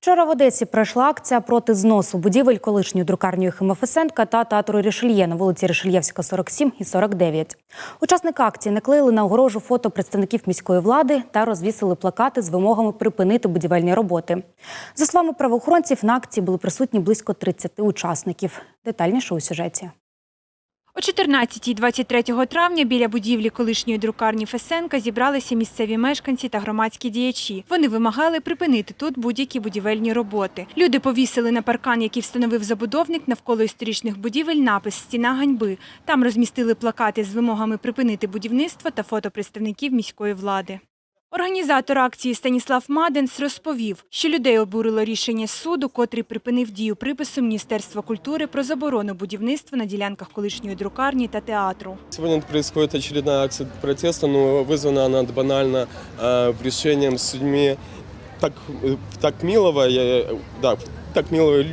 Вчора в Одесі пройшла акція проти зносу будівель колишньої друкарні Юхима Фесенка та театру Рішельє на вулиці Рішельєвська, 47 і 49. Учасники акції наклеїли на огорожу фото представників міської влади та розвісили плакати з вимогами припинити будівельні роботи. За словами правоохоронців, на акції були присутні близько 30 учасників. Детальніше у сюжеті. О 14-й 23 травня біля будівлі колишньої друкарні Фесенка зібралися місцеві мешканці та громадські діячі. Вони вимагали припинити тут будь-які будівельні роботи. Люди повісили на паркан, який встановив забудовник навколо історичних будівель, напис Стіна ганьби. Там розмістили плакати з вимогами припинити будівництво та фото представників міської влади. Організатор акції Станіслав Маденс розповів, що людей обурило рішення суду, котрий припинив дію припису Міністерства культури про заборону будівництва на ділянках колишньої друкарні та театру. Сегодня происходит очередная акция протеста, но вызвана она банально э, решением с людьми так, э, так милого, я, да, так милого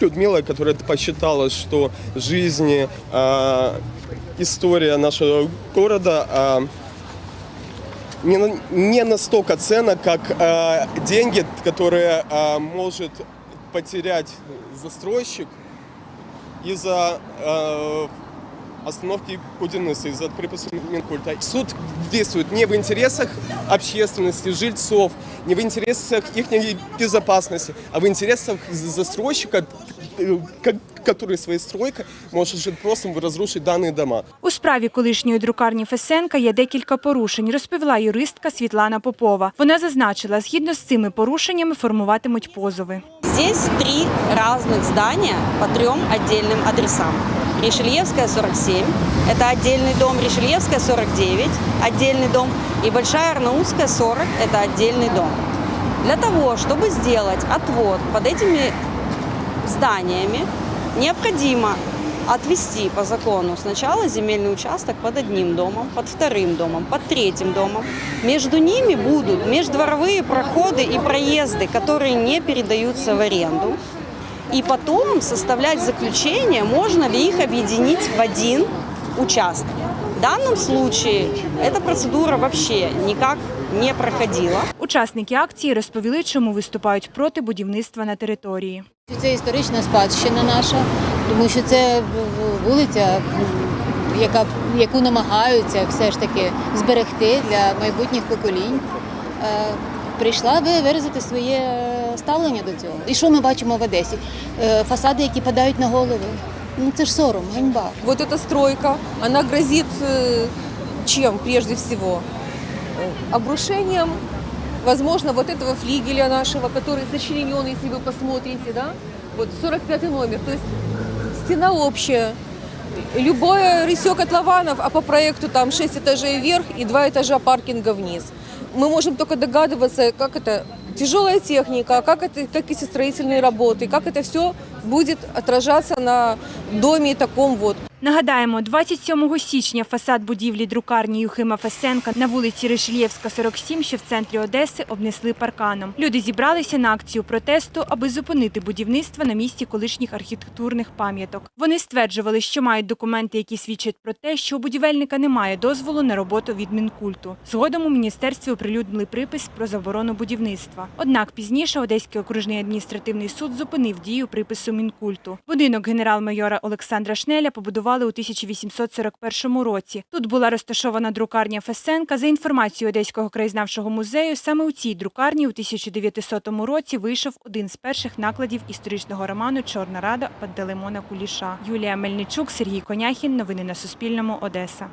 Людмила, которая посчитала, что жизнь, э, история нашего города э, не, на- не настолько ценна, как э, деньги, которые э, может потерять застройщик из-за э, остановки будівництва из-за припису Минкульта. Суд действует не в интересах общественности, жильцов, не в интересах их безопасности, а в интересах застройщика, э, ко- который своей стройкой может жить просто разрушить данные дома. У справі колишньої друкарні Фесенка є декілька порушень, розповіла юристка Світлана Попова. Вона зазначила, згідно з цими порушеннями формуватимуть позови. Здесь три разных здания по трем отдельным адресам. Решельевская 47, это отдельный дом, Решельевская 49, отдельный дом, и Большая Арнаутская 40, это отдельный дом. Для того, чтобы сделать отвод под этими зданиями, необходимо отвести по закону сначала земельный участок под одним домом, под вторым домом, под третьим домом. Между ними будут междворовые проходы и проезды, которые не передаются в аренду. И потом составлять заключение, можно ли их объединить в один участок. В данном случае эта процедура вообще никак не проходила. Учасники акції розповіли, чому виступають проти будівництва на території. Це історична спадщина наша, тому що це вулиця, яка, яку намагаються все ж таки зберегти для майбутніх поколінь. Е, Прийшла ви виразити своє ставлення до цього. І що ми бачимо в Одесі? Е, Фасади, які падають на голови. Ну це ж сором, ганьба. Вот эта стройка, она грозит э, чем прежде всего? Э, Обрушением, возможно, вот этого флигеля нашего, который сочленен, если вы посмотрите, да? Вот 45 номер, то есть стена общая. Любое рысё котлованов, а по проекту там 6 этажей вверх и 2 этажа паркинга вниз. Мы можем только догадываться, как это тяжелая техника, как это, как эти строительные работы, как это все будет отражаться на доме таком вот. Нагадаємо, 27 січня фасад будівлі друкарні Юхима Фесенка на вулиці Решельєвська, 47, що в центрі Одеси, обнесли парканом. Люди зібралися на акцію протесту, аби зупинити будівництво на місці колишніх архітектурних пам'яток. Вони стверджували, що мають документи, які свідчать про те, що у будівельника немає дозволу на роботу від Мінкульту. Згодом у міністерстві оприлюднили припис про заборону будівництва. Однак пізніше Одеський окружний адміністративний суд зупинив дію припису Мінкульту. Будинок генерал-майора Олександра Шнеля побудували у 1841 році. Тут була розташована друкарня Фесенка. За інформацією Одеського краєзнавчого музею, саме у цій друкарні у 1900 році вийшов один з перших накладів історичного роману Чорна рада Пантелеймона Куліша. Юлія Мельничук, Сергій Коняхін. Новини на Суспільному. Одеса.